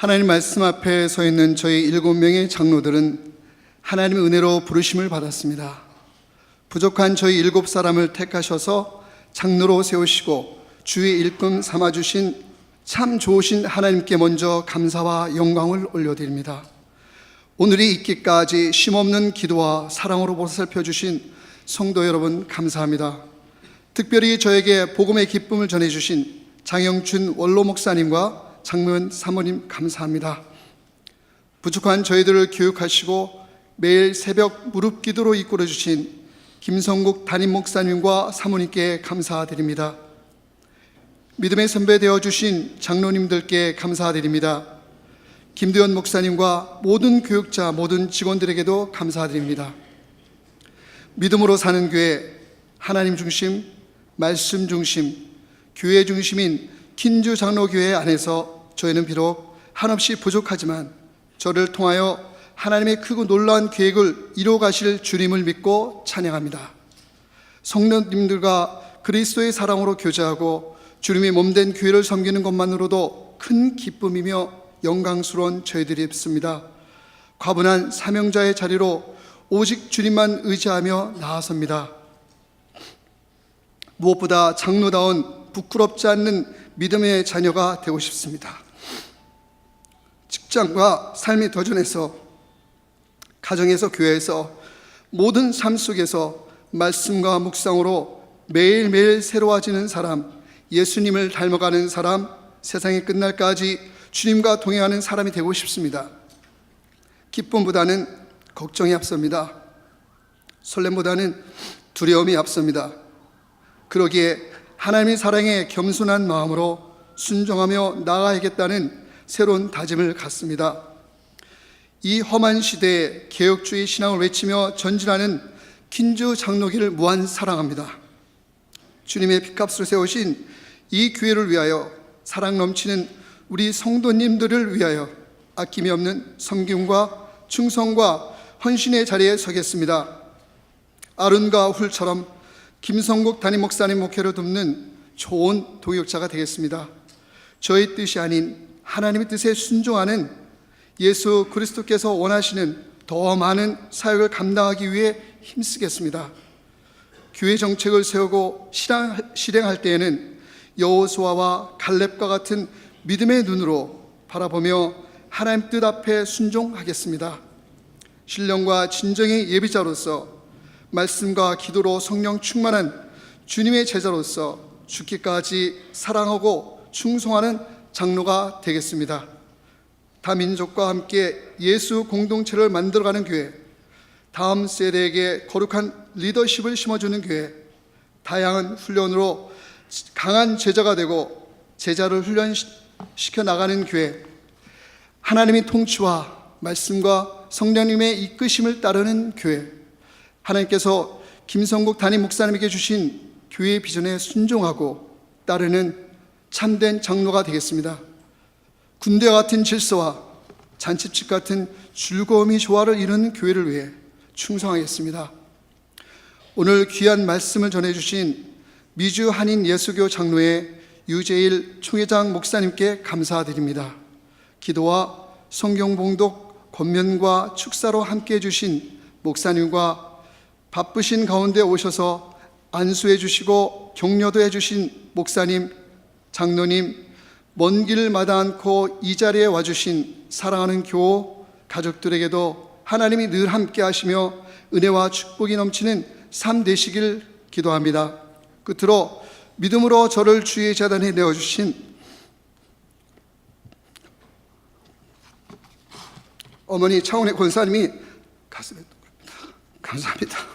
하나님 말씀 앞에 서 있는 저희 일곱 명의 장로들은 하나님의 은혜로 부르심을 받았습니다. 부족한 저희 일곱 사람을 택하셔서 장로로 세우시고 주의 일금 삼아 주신 참 좋으신 하나님께 먼저 감사와 영광을 올려드립니다. 오늘이 있기까지 쉼없는 기도와 사랑으로 보살펴 주신 성도 여러분 감사합니다. 특별히 저에게 복음의 기쁨을 전해 주신 장영춘 원로 목사님과 장면 사모님 감사합니다. 부족한 저희들을 교육하시고 매일 새벽 무릎 기도로 이끌어 주신 김성국 담임 목사님과 사모님께 감사드립니다. 믿음의 선배 되어 주신 장로님들께 감사드립니다. 김두현 목사님과 모든 교육자, 모든 직원들에게도 감사드립니다. 믿음으로 사는 교회, 하나님 중심, 말씀 중심, 교회 중심인 긴주 장로교회 안에서 저희는 비록 한없이 부족하지만 저를 통하여 하나님의 크고 놀라운 계획을 이루어 가실 주님을 믿고 찬양합니다. 성도님들과 그리스도의 사랑으로 교제하고 주님의 몸된 교회를 섬기는 것만으로도 큰 기쁨이며 영광스러운 저희들이 있습니다. 과분한 사명자의 자리로 오직 주님만 의지하며 나아섭니다. 무엇보다 장로다운 부끄럽지 않는 믿음의 자녀가 되고 싶습니다. 직장과 삶의 도전에서 가정에서 교회에서 모든 삶 속에서 말씀과 묵상으로 매일매일 새로워지는 사람, 예수님을 닮아가는 사람, 세상이 끝날까지 주님과 동행하는 사람이 되고 싶습니다. 기쁨보다는 걱정이 앞섭니다. 설렘보다는 두려움이 앞섭니다. 그러기에 하나님의 사랑에 겸손한 마음으로 순종하며 나아가야겠다는 새로운 다짐을 갖습니다. 이 험한 시대에 개혁주의 신앙을 외치며 전진하는 긴주 장로기를 무한 사랑합니다. 주님의 피값으로 세우신 이 교회를 위하여 사랑 넘치는 우리 성도님들을 위하여 아낌이 없는 섬김과 충성과 헌신의 자리에 서겠습니다. 아른과 훌처럼 김성국 담임 목사님 목회를 돕는 좋은 동역자가 되겠습니다. 저희 뜻이 아닌 하나님의 뜻에 순종하는 예수 그리스도께서 원하시는 더 많은 사역을 감당하기 위해 힘쓰겠습니다. 교회 정책을 세우고 실행할 때에는 여호수아와 갈렙과 같은 믿음의 눈으로 바라보며 하나님 뜻 앞에 순종하겠습니다. 신령과 진정의 예비자로서 말씀과 기도로 성령 충만한 주님의 제자로서 죽기까지 사랑하고 충성하는 장로가 되겠습니다. 다민족과 함께 예수 공동체를 만들어가는 교회, 다음 세대에게 거룩한 리더십을 심어주는 교회, 다양한 훈련으로 강한 제자가 되고 제자를 훈련시켜 나가는 교회, 하나님의 통치와 말씀과 성령님의 이끄심을 따르는 교회, 하나님께서 김성국 담임 목사님에게 주신 교회의 비전에 순종하고 따르는 참된 장로가 되겠습니다. 군대 같은 질서와 잔치집 같은 즐거움이 조화를 이루는 교회를 위해 충성하겠습니다. 오늘 귀한 말씀을 전해주신 미주 한인 예수교 장로의 유재일 총회장 목사님께 감사드립니다. 기도와 성경 봉독, 권면과 축사로 함께 해주신 목사님과 바쁘신 가운데 오셔서 안수해 주시고 격려도 해 주신 목사님, 장로님, 먼 길 마다 않고 이 자리에 와 주신 사랑하는 교우 가족들에게도 하나님이 늘 함께 하시며 은혜와 축복이 넘치는 삶 되시길 기도합니다. 끝으로 믿음으로 저를 주의 재단에 내어 주신 어머니 차원의 권사님이 가슴에 감사합니다.